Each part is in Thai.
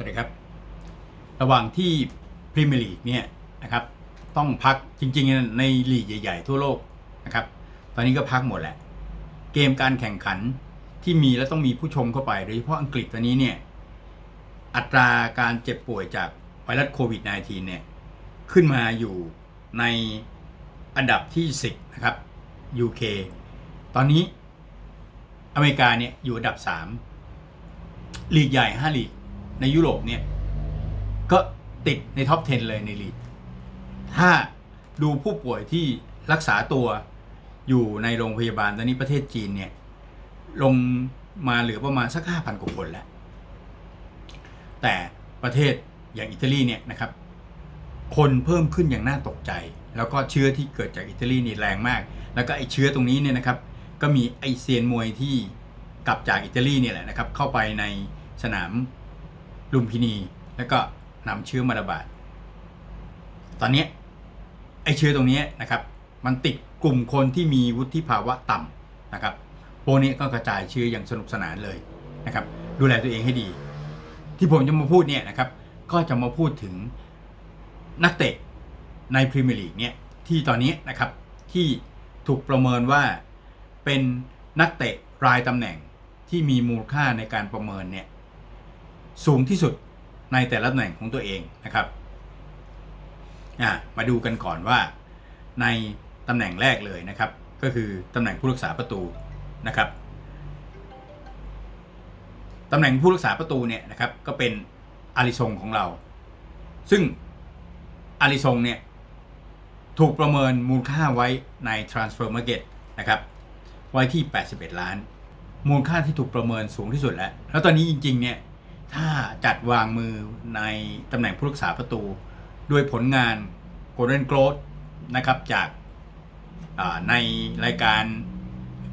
วัสดีครับ ระหว่างที่พรีเมียร์ลีกเนี่ยนะครับต้องพักจริงๆ ในลีกใหญ่ ๆ ทั่วโลกนะครับ ตอนนี้ก็พักหมดแหละ เกมการแข่งขันที่มีแล้วต้องมีผู้ชมเข้าไป โดยเฉพาะอังกฤษตอนนี้เนี่ยอัตราการเจ็บป่วยจากไวรัสโควิด -19 เนี่ยขึ้นมาอยู่ในอันดับที่ 10 นะครับ UK ตอนนี้อเมริกาเนี่ยอยู่อันดับ 3 ลีกใหญ่ 5 ลีก ในยุโรปเนี่ย ก็ติดในท็อป 10 เลยในลีกถ้าดูผู้ป่วยที่รักษาตัวอยู่ในโรงพยาบาลตอนนี้ประเทศจีนเนี่ย ลงมาเหลือประมาณสัก 5,000 กว่าคนแล้ว แต่ประเทศอย่างอิตาลีเนี่ยนะครับ คนเพิ่มขึ้นอย่างน่าตกใจ แล้วก็เชื้อที่เกิดจากอิตาลีนี่แรงมาก แล้วก็ไอเชื้อตรงนี้เนี่ยนะครับ ก็มีไอเซียนมวยที่กลับจากอิตาลีเนี่ยแหละนะครับ เข้าไปในสนาม ลุมพินี แล้วก็นำเชื้อมาระบาด ตอนนี้ไอเชื้อตรงนี้นะครับ มันติดกลุ่มคนที่มีวุฒิภาวะต่ำนะครับพวกนี้ก็กระจายเชื้ออย่างสนุกสนานเลยนะครับ ดูแลตัวเองให้ดี ที่ผมจะมาพูดเนี่ยนะครับ ก็จะมาพูดถึงนักเตะในพรีเมียร์ลีกเนี่ยที่ตอนนี้นะครับที่ถูกประเมินว่าเป็นนักเตะรายตำแหน่งที่มีมูลค่าในการประเมินเนี่ย สูงที่สุดในแต่ละตำแหน่งของตัวเองนะครับอะมาดูกันก่อนว่า ในตำแหน่งแรกเลยนะครับ ก็คือตำแหน่งผู้รักษาประตูนะครับตำแหน่งผู้รักษาประตูเนี่ยนะครับก็เป็นอาริซงของเรา ซึ่งอาริซงเนี่ยถูกประเมินมูลค่าไว้ใน Transfer Market นะครับไว้ที่ 81 ล้าน มูลค่าที่ถูกประเมินสูงที่สุดแล้ว แล้วตอนนี้จริงๆเนี่ย ถ้าจัดวางมือในตำแหน่งผู้รักษาประตู ด้วยผลงาน Golden Glove นะครับจากาในรายการ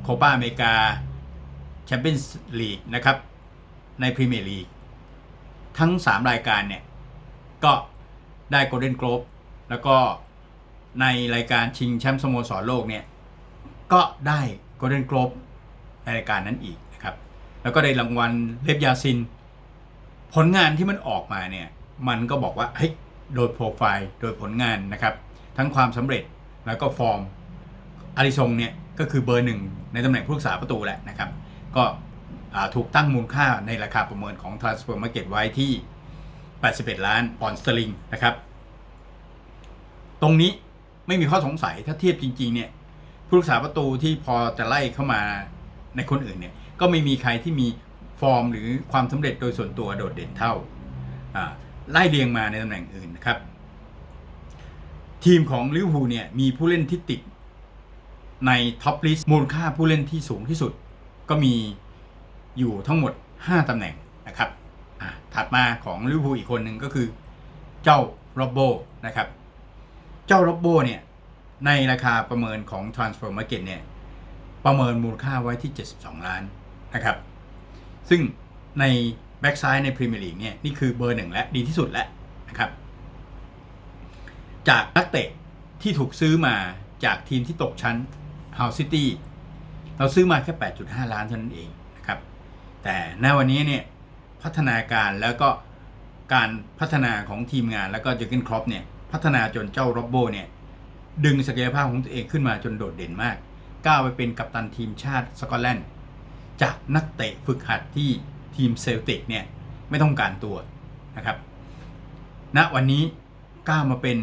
โคปาอเมริกาแชมเปี้ยนส์ลีกนะครับในพรีเมียร์ลีกทั้ง 3 รายการเนี่ย ก็ได้โกลเด้น l ก b บแล้วก็ในรายการชิงแชมป์สโมสรโลกเนี่ย ก็ได้โกลเด้น l ก b บในรายการนั้นอีกนะครับ แล้วก็ได้รางวัลเลฟยาซิน ผลงานที่มันออกมาเนี่ยมันก็บอกว่าเฮ้ยโดยโปรไฟล์โดยผลงานนะครับ ทั้งความสำเร็จแล้วก็ฟอร์มอาริซงเนี่ยก็คือเบอร์หนึ่งในตำแหน่งผู้รักษาประตูแหละนะครับ ก็ถูกตั้งมูลค่าในราคาประเมินของ Transfer Market ไว้ที่ 81 ล้านปอนด์สเตอร์ลิงนะครับ ตรงนี้ไม่มีข้อสงสัยถ้าเทียบจริงๆเนี่ยผู้รักษาประตูที่พอจะไล่เข้ามาในคนอื่นเนี่ยก็ไม่มีใครที่มี ฟอร์มหรือความสำเร็จโดยส่วนตัวโดดเด่นเท่าไล่เรียงมาในตำแหน่งอื่นนะครับ ทีมของลิเวอร์พูลเนี่ยมีผู้เล่นที่ติดในท็อปลิสต์มูลค่าผู้เล่นที่สูงที่สุด ก็มีอยู่ทั้งหมด 5 ตำแหน่งนะครับถัดมาของลิเวอร์พูลอีกคนหนึ่งก็คือเจ้าโรบโบนะครับ เจ้าโรบโบเนี่ยในราคาประเมินของ Transfer Market เนี่ยประเมินมูลค่าไว้ที่ 72 ล้านนะครับ ซึ่งในแบ็กซ้ายในพรีเมียร์ลีกเนี่ยนี่คือเบอร์หนึ่งและดีที่สุดแล้วนะครับ จากนักเตะที่ถูกซื้อมาจากทีมที่ตกชั้น House City เราซื้อมาแค่ 8.5 ล้านเท่านั้นเองนะครับ แต่ณวันนี้เนี่ยพัฒนาการแล้วก็การพัฒนาของทีมงานแล้วก็เจอร์เกนครอปเนี่ยพัฒนาจนเจ้าโรบโบเนี่ยดึงศักยภาพของตัวเองขึ้นมาจนโดดเด่นมาก ก้าวไปเป็นกัปตันทีมชาติสกอตแลนด์ จากนักเตะฝึกหัดที่ทีมเซลติกเนี่ยไม่ต้องการตัวนะครับณวันนี้ก้าวมาเป็น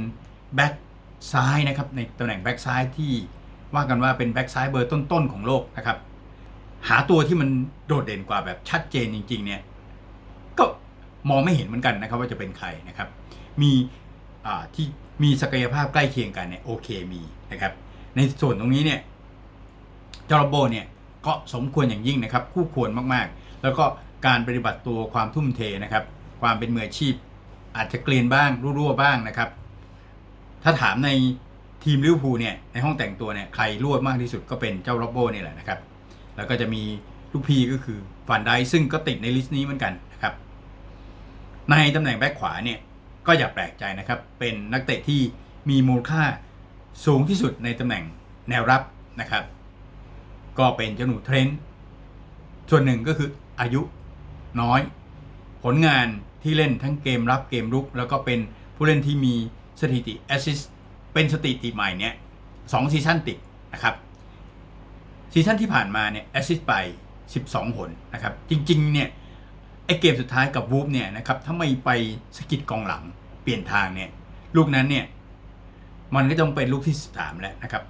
แบ็กซ้ายนะครับในตำแหน่งแบ็กซ้ายที่ว่ากันว่าเป็นแบ็กซ้ายเบอร์ต้นๆของโลกนะครับหาตัวที่มันโดดเด่นกว่าแบบชัดเจนจริง ๆ เนี่ยก็มองไม่เห็นเหมือนกันนะครับว่าจะเป็นใครนะครับ มีที่มีศักยภาพใกล้เคียงกันเนี่ยโอเคมีนะครับในส่วนตรงนี้เนี่ยจ้าโรโบเนี่ย ก็สมควรอย่างยิ่งนะครับ คู่ควรมากๆ แล้วก็การปฏิบัติตัวความทุ่มเทนะครับ ความเป็นมืออาชีพ อาจจะเกลียนบ้างรั่วๆบ้างนะครับ ถ้าถามในทีมลิเวอร์พูลเนี่ยในห้องแต่งตัวเนี่ยใครรั่วมากที่สุดก็เป็นเจ้าโรโบเนี่ยแหละนะครับ แล้วก็จะมีลูกพีก็คือฟันไดซึ่งก็ติดในลิสต์นี้เหมือนกันนะครับ ในตำแหน่งแบ็คขวาเนี่ยก็อย่าแปลกใจนะครับ เป็นนักเตะที่มีมูลค่าสูงที่สุดในตำแหน่งแนวรับนะครับ ก็เป็นเจ้าหนูเทรนต์ส่วนหนึ่งก็คืออายุน้อย ผลงานที่เล่นทั้งเกมรับเกมรุก แล้วก็เป็นผู้เล่นที่มีสถิติแอสซิสเป็นสถิติใหม่เนี่ยสองซีซั่นติดนะครับซีซั่นที่ผ่านมาเนี่ยแอสซิสไป 12หนนะครับ จริงๆเนี่ยไอเกมสุดท้ายกับวูฟเนี่ยนะครับถ้าไม่ไปสกิดกองหลังเปลี่ยนทางเนี่ยลูกนั้นเนี่ยมันก็ต้องเป็นลูกที่ 13 แล้วนะครับ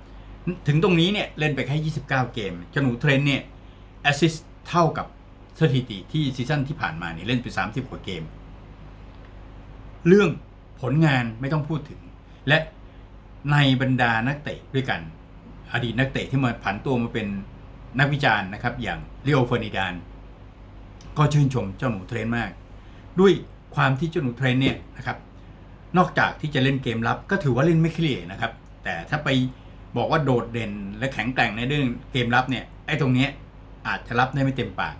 ถึงตรงนี้เนี่ยเล่นไปแค่ 29 เกมเจ้าหนูเทรนเนี่ยแอสซิสเท่ากับสถิติที่ซีซั่นที่ผ่านมาเนี่ยเล่นไป 30 กว่าเกม เรื่องผลงานไม่ต้องพูดถึง และในบรรดานักเตะด้วยกัน อดีตนักเตะที่มาผันตัวมาเป็นนักวิจารณ์นะครับ อย่างเลโอเฟอร์นิดาน ก็ชื่นชมเจ้าหนูเทรนมาก ด้วยความที่เจ้าหนูเทรนเนี่ยนะครับนอกจากที่จะเล่นเกมรับก็ถือว่าเล่นไม่เคลียร์นะครับ แต่ถ้าไป บอกว่าโดดเด่นและแข็งแกร่งในเรื่องเกมรับเนี่ยไอ้ตรงนี้อาจจะรับได้ไม่เต็มปาก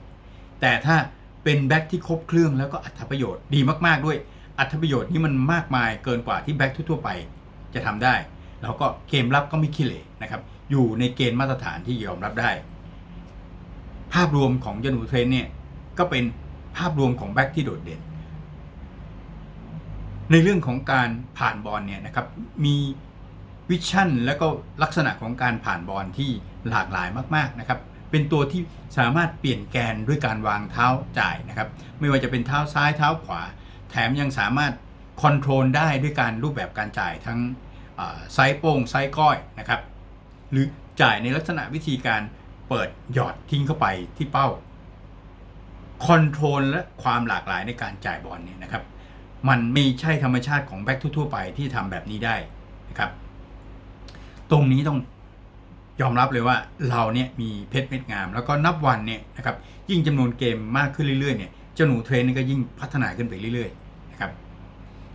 แต่ถ้าเป็นแบ็กที่ครบเครื่องแล้วก็อัตประโยชน์ดีมากๆด้วย อัตประโยชน์นี่มันมากมายเกินกว่าที่แบ็กทั่วๆไปจะทำได้ แล้วก็เกมรับก็ไม่ขี้เหร่นะครับ อยู่ในเกณฑ์มาตรฐานที่ยอมรับได้ ภาพรวมของยานูเทรนเนี่ยก็เป็นภาพรวมของแบ็กที่โดดเด่น ในเรื่องของการผ่านบอลเนี่ยนะครับมี วิชั่นและก็ลักษณะของการผ่านบอลที่หลากหลายมากๆนะครับเป็นตัวที่สามารถเปลี่ยนแกนด้วยการวางเท้าจ่ายนะครับไม่ว่าจะเป็นเท้าซ้ายเท้าขวา แถมยังสามารถคอนโทรลได้ด้วยการรูปแบบการจ่ายทั้งไซส์โป้งไซส์ก้อยนะครับหรือจ่ายในลักษณะวิธีการเปิดหยอดทิ้งเข้าไปที่เป้าคอนโทรลและความหลากหลายในการจ่ายบอลเนี่ยนะครับ มันไม่ใช่ธรรมชาติของแบ็คทั่วๆไปที่ทำแบบนี้ได้นะครับ ตรงนี้ต้องยอมรับเลยว่าเราเนี่ยมีเพชรเม็ดงาม แล้วก็นับวันเนี่ยนะครับยิ่งจำนวนเกมมากขึ้นเรื่อยๆเนี่ยเจ้าหนูเทรนนี่ก็ยิ่งพัฒนาขึ้นไปเรื่อยๆนะครับ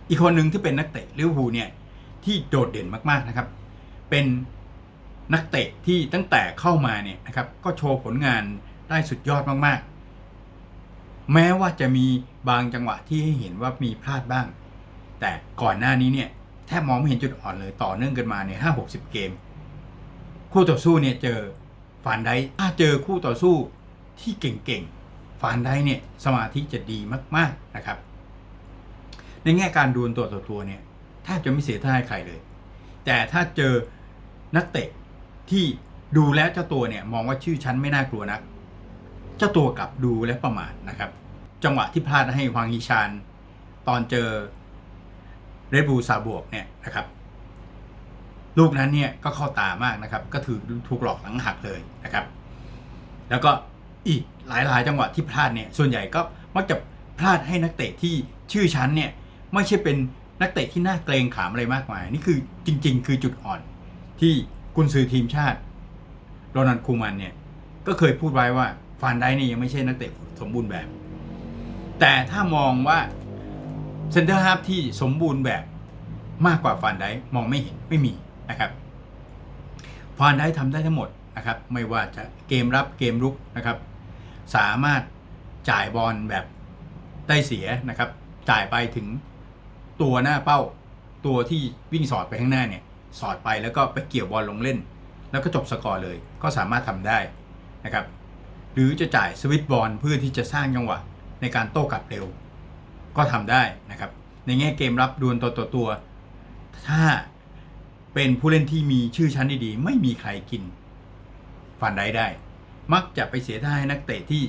อีกคนหนึ่งที่เป็นนักเตะลิเวอร์พูลเนี่ยที่โดดเด่นมากๆนะครับ เป็นนักเตะที่ตั้งแต่เข้ามาเนี่ยนะครับก็โชว์ผลงานได้สุดยอดมากๆ แม้ว่าจะมีบางจังหวะที่ให้เห็นว่ามีพลาดบ้าง แต่ก่อนหน้านี้เนี่ย แทบมองไม่เห็นจุดอ่อนเลยต่อเนื่องกันมาเนี่ยห้าหกสิบเกม คู่ต่อสู้เนี่ยเจอฟานไดถ้าเจอคู่ต่อสู้ที่เก่งๆฟานไดเนี่ยสมาธิจะดีมากๆนะครับ ในแง่การดวลตัวต่อตัวเนี่ยแทบจะไม่เสียท่าให้ใครเลย แต่ถ้าเจอนักเตะที่ดูแล้วเจ้าตัวเนี่ยมองว่าชื่อชั้นไม่น่ากลัวนัก เจ้าตัวกลับดูและประมาทนะครับ จังหวะที่พลาดให้ฮวางฮิชาน ตอนเจอ เรบูซาบวกเนี่ยนะครับ ลูกนั้นเนี่ยก็เข้าตามากนะครับ ก็ถือถูกหลอกหลังหักเลยนะครับ แล้วก็อีกหลายๆ จังหวะที่พลาดเนี่ยส่วนใหญ่ก็มักจะพลาดให้นักเตะที่ชื่อชั้นเนี่ยไม่ใช่เป็นนักเตะที่น่าเกรงขามอะไรมากมาย นี่คือจริง ๆ คือจุดอ่อนที่กุนซือทีมชาติโรนัลคูมันเนี่ยก็เคยพูดไว้ว่าฟานไดเนี่ยยังไม่ใช่นักเตะสมบูรณ์แบบ แต่ถ้ามองว่า เซนเตอร์ฮาฟที่สมบูรณ์แบบมากกว่าฟานไดมองไม่เห็นไม่มีนะครับฟานไดทำได้ทั้งหมดนะครับ ไม่ว่าจะเกมรับเกมรุกนะครับ สามารถจ่ายบอลแบบได้เสียนะครับ จ่ายไปถึงตัวหน้าเป้า ตัวที่วิ่งสอดไปข้างหน้าเนี่ยสอดไปแล้วก็ไปเกี่ยวบอลลงเล่น แล้วก็จบสกอร์เลยก็สามารถทำได้นะครับ หรือจะจ่ายสวิตบอลเพื่อที่จะสร้างจังหวะในการโต้กลับเร็ว ก็ทำได้นะครับ ในแง่เกมรับดวลตัวต่อตัว ถ้าเป็นผู้เล่นที่มีชื่อชั้นดีๆ ไม่มีใครกินฟันได้ได้ มักจะไปเสียท่าให้นักเตะที่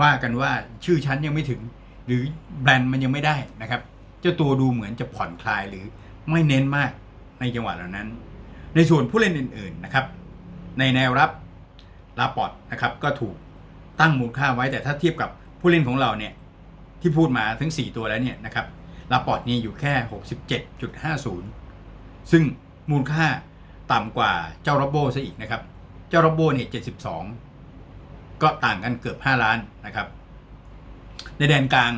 ว่ากันว่าชื่อชั้นยังไม่ถึง หรือแบรนด์มันยังไม่ได้นะครับ เจ้าตัวดูเหมือนจะผ่อนคลายหรือไม่เน้นมากในจังหวะเหล่านั้น ในส่วนผู้เล่นอื่นๆนะครับ ในแนวรับลาปอดนะครับก็ถูกตั้งมูลค่าไว้แต่ถ้าเทียบกับผู้เล่นของเราเนี่ย ที่พูดมาทั้ง 4 ตัวแล้วเนี่ยนะครับลาปอดนี่อยู่แค่ 67.50 ซึ่งมูลค่าต่ำกว่าเจ้าโรโบซะอีกนะครับ เจ้าโรโบเนี่ย72 ก็ต่างกันเกือบ 5 ล้านนะครับ ในแดนกลาง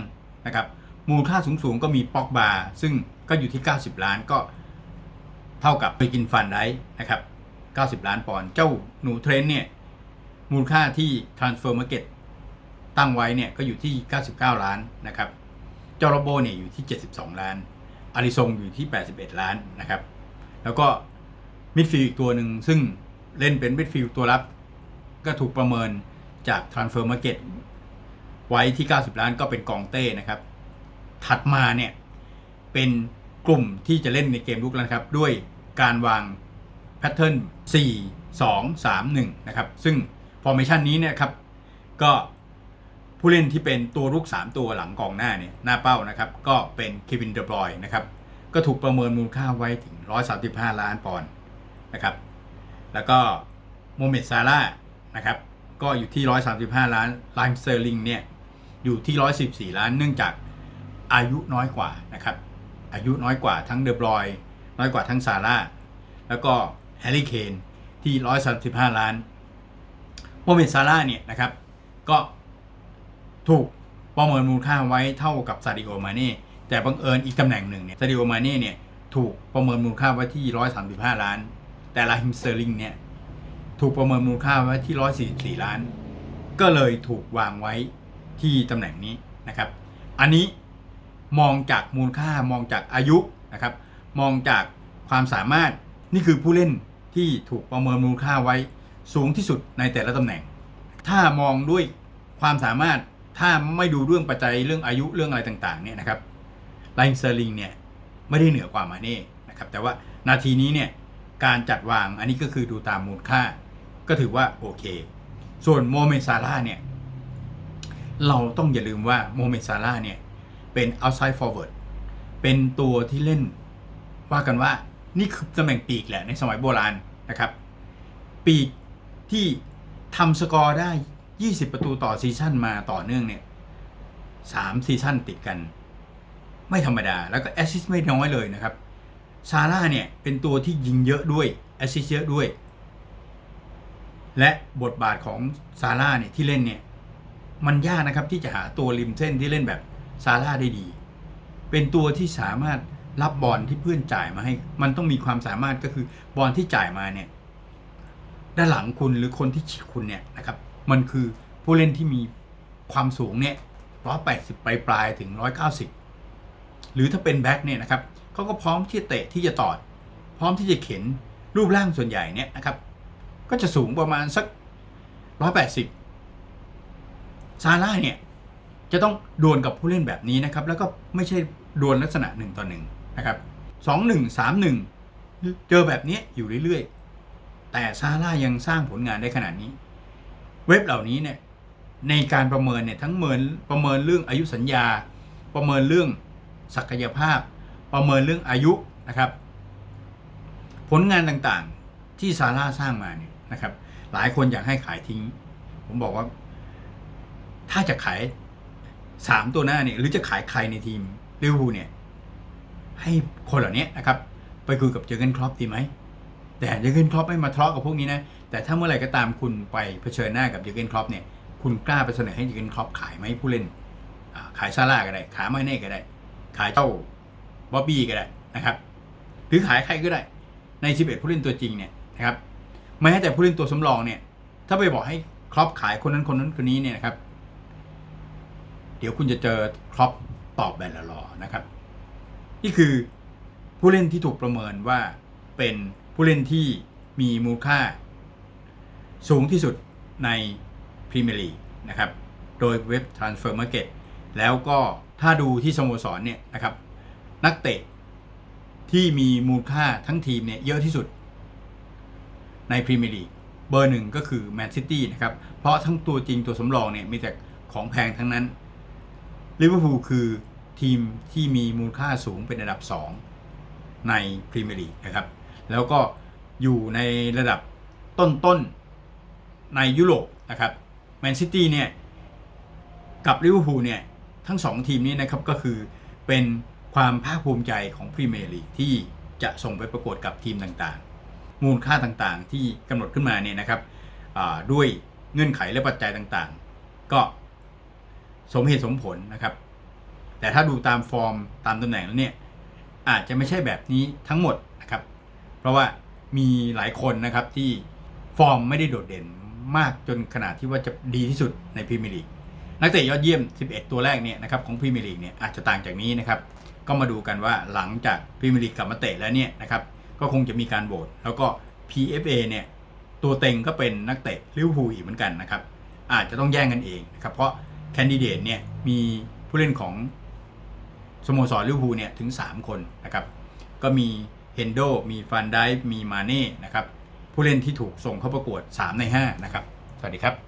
นะครับ มูลค่าสูงๆก็มีป็อกบาซึ่งก็อยู่ที่ 90 ล้านก็เท่ากับไปกินฟันได้นะครับ 90 ล้านปอนด์ เจ้าหนูเทรนเนี่ย มูลค่าที่ Transfer Market ตั้งไว้เนี่ยก็อยู่ที่ 99 ล้านนะครับเจ้าโรโบเนี่ยอยู่ที่ 72 ล้านอาริซงอยู่ที่ 81 ล้านนะครับ แล้วก็มิดฟิลด์อีกตัวหนึ่งซึ่งเล่นเป็นมิดฟิลด์ตัวรับ ก็ถูกประเมินจาก Transfer Market ไว้ที่ 90 ล้านก็เป็นกองเต้นะครับ ถัดมาเนี่ยเป็นกลุ่มที่จะเล่นในเกมลุกแล้วนะครับ ด้วยการวางแพทเทิร์น4 2 3 1 นะครับ ซึ่งฟอร์เมชันนี้เนี่ยครับ ก็ ผู้เล่นที่เป็นตัวลุก 3 ตัวหลังกองหน้าเนี่ยหน้าเป้านะครับก็เป็นเควินเดบรอยนะครับก็ถูกประเมินมูลค่าไว้ถึง 135 ล้านปอนด์นะครับแล้วก็โมเมดซาร่านะครับก็อยู่ที่ 135 ล้านไลม์เตอร์ลิงเนี่ยอยู่ที่ 114 ล้านเนื่องจากอายุน้อยกว่านะครับอายุน้อยกว่าทั้งเดอบรอยน้อยกว่าทั้งซาร่าแล้วก็แฮร์รี่เคนที่ 135 ล้านโมเมดซาร่าเนี่ยนะครับก็ ถูกประเมินมูลค่าไว้เท่ากับซาดิโอมาเน่แต่บังเอิญอีกตำแหน่งหนึ่งเนี่ยซาดิโอมาเน่เนี่ยถูกประเมินมูลค่าไว้ที่ 135 ล้าน แต่ลาฮิมเตอร์ลิงเนี่ยถูกประเมินมูลค่าไว้ที่ 144 ล้าน ก็เลยถูกวางไว้ที่ตำแหน่งนี้นะครับ อันนี้มองจากมูลค่ามองจากอายุนะครับ มองจากความสามารถนี่คือผู้เล่นที่ถูกประเมินมูลค่าไว้สูงที่สุดในแต่ละตำแหน่ง ถ้ามองด้วยความสามารถ ถ้าไม่ดูเรื่องปัจจัยเรื่องอายุเรื่องอะไรต่างๆเนี่ยนะครับไลน์เซอร์ลิงเนี่ยไม่ได้เหนือกว่ามาเน่นะครับแต่ว่านาทีนี้เนี่ยการจัดวางอันนี้ก็คือดูตามมูลค่า ก็ถือว่าโอเค ส่วนโมเมนซาร่าเนี่ยเราต้องอย่าลืมว่าโมเมนซาร่าเนี่ยเป็น outside forward เป็นตัวที่เล่นว่ากันว่านี่คือตำแหน่งปีกแหละในสมัยโบราณนะครับ ปีกที่ทำสกอร์ได้ 20 ประตูต่อซีซั่นมาต่อเนื่องเนี่ยสามซีซั่นติดกัน ไม่ธรรมดา แล้วก็แอสซิสไม่น้อยเลยนะครับซาร่าเนี่ยเป็นตัวที่ยิงเยอะด้วยแอสซิสเยอะด้วย และบทบาทของซาร่าเนี่ยที่เล่นเนี่ยมันยากนะครับที่จะหาตัวริมเส้นที่เล่นแบบซาร่าได้ดี เป็นตัวที่สามารถรับบอลที่เพื่อนจ่ายมาให้ มันต้องมีความสามารถก็คือบอลที่จ่ายมาเนี่ยด้านหลังคุณหรือคนที่ฉีกคุณเนี่ยนะครับ มันคือผู้เล่นที่มีความสูงเนี่ยร้อยแปดสิบปลายปลายถึงร้อยเก้าสิบหรือถ้าเป็นแบ็คเนี่ยนะครับเขาก็พร้อมที่จะเตะที่จะตอด พร้อมที่จะเข็นรูปร่างส่วนใหญ่เนี่ยนะครับ ก็จะสูงประมาณสักร้อยแปดสิบซาร่าเนี่ยจะต้องดวลกับผู้เล่นแบบนี้นะครับ แล้วก็ไม่ใช่ดวลลักษณะหนึ่งต่อหนึ่งนะครับสองหนึ่งสามหนึ่งเจอแบบนี้อยู่เรื่อยๆ แต่ซาร่ายังสร้างผลงานได้ขนาดนี้ เว็บเหล่านี้เนี่ยในการประเมินเนี่ยทั้งเมินประเมินเรื่องอายุสัญญา ประเมินเรื่องศักยภาพ ประเมินเรื่องอายุนะครับ ผลงานต่างๆที่ซาร่าสร้างมาเนี่ยนะครับ หลายคนอยากให้ขายทิ้ง ผมบอกว่า ถ้าจะขายสามตัวหน้าเนี่ยหรือจะขายใครในทีมลิเวอร์พูลเนี่ยให้คนเหล่านี้นะครับ ไปคุยกับเจอร์เกนครอปดีไหม แต่เจอร์เกนครอปไม่มาทะเลาะกับพวกนี้นะ แต่ถ้าเมื่อไหร่ก็ตามคุณไปเผชิญหน้ากับเจอร์เกนครอปเนี่ย คุณกล้าไปเสนอให้เจอร์เกนครอปขายไหมผู้เล่น ขายซาร่าก็ได้ ขายไมเน่ก็ได้ ขายเจ้าบ๊อบบี้ก็ได้นะครับ หรือขายใครก็ได้ ใน 11 ผู้เล่นตัวจริงเนี่ยนะครับ แม้แต่ผู้เล่นตัวสำรองเนี่ย ถ้าไปบอกให้ครอปขายคนนั้นคนนั้นคนนี้เนี่ยนะครับ เดี๋ยวคุณจะเจอครอปตอบแบบละรอนะครับ นี่คือผู้เล่นที่ถูกประเมินว่าเป็น ผู้เล่นที่มีมูลค่า สูงที่สุดในพรีเมียร์ลีกนะครับ โดยเว็บ Transfer Market แล้วก็ถ้าดูที่สโมสรเนี่ยนะครับ นักเตะที่มีมูลค่าทั้งทีมเนี่ยเยอะที่สุด ในพรีเมียร์ลีกเบอร์หนึ่งก็คือแมนซิตี้นะครับ เพราะทั้งตัวจริงตัวสำรองเนี่ยมีแต่ของแพงทั้งนั้นลิเวอร์พูลคือทีมที่มีมูลค่าสูงเป็นอันดับ 2 ในพรีเมียร์ลีกนะครับ แล้วก็อยู่ในระดับต้นๆในยุโรปนะครับแมนซิตี้เนี่ยกับลิเวอร์พูลเนี่ยทั้ง2ทีมนี้นะครับก็คือเป็นความภาคภูมิใจของพรีเมียร์ลีกที่จะส่งไปประกวดกับทีมต่างๆ มูลค่าต่างๆที่กำหนดขึ้นมาเนี่ยนะครับด้วยเงื่อนไขและปัจจัยต่างๆ ก็สมเหตุสมผลนะครับ แต่ถ้าดูตามฟอร์มตามตำแหน่งแล้วเนี่ยอาจจะไม่ใช่แบบนี้ทั้งหมด ราะว่ามีหลายคนนะครับที่ฟอร์มไม่ได้โดดเด่นมากจนขนาดที่ว่าจะดีที่สุดในพรีเมียร์ลีกนักเตะยอดเยี่ยม 11 ตัวแรกเนี่ยนะครับของพรีเมียร์ลีกเนี่ยอาจจะต่างจากนี้นะครับก็มาดูกันว่าหลังจากพรีเมียร์ลีกกลับมาเตะแล้วเนี่ยนะครับก็คงจะมีการโหวตแล้วก็ PFA เนี่ยตัวเต็งก็เป็นนักเตะลิเวอร์พูลอีกเหมือนกันนะครับอาจจะต้องแย่งกันเองนะครับเพราะแคนดิเดตเนี่ยมีผู้เล่นของสโมสรลิเวอร์พูลเนี่ยถึง 3 คนนะครับก็มี เฮนโดมีฟันไดมีมาเน่นะครับผู้เล่นที่ถูกส่งเข้าประกวด 3 ใน 5 นะครับ สวัสดีครับ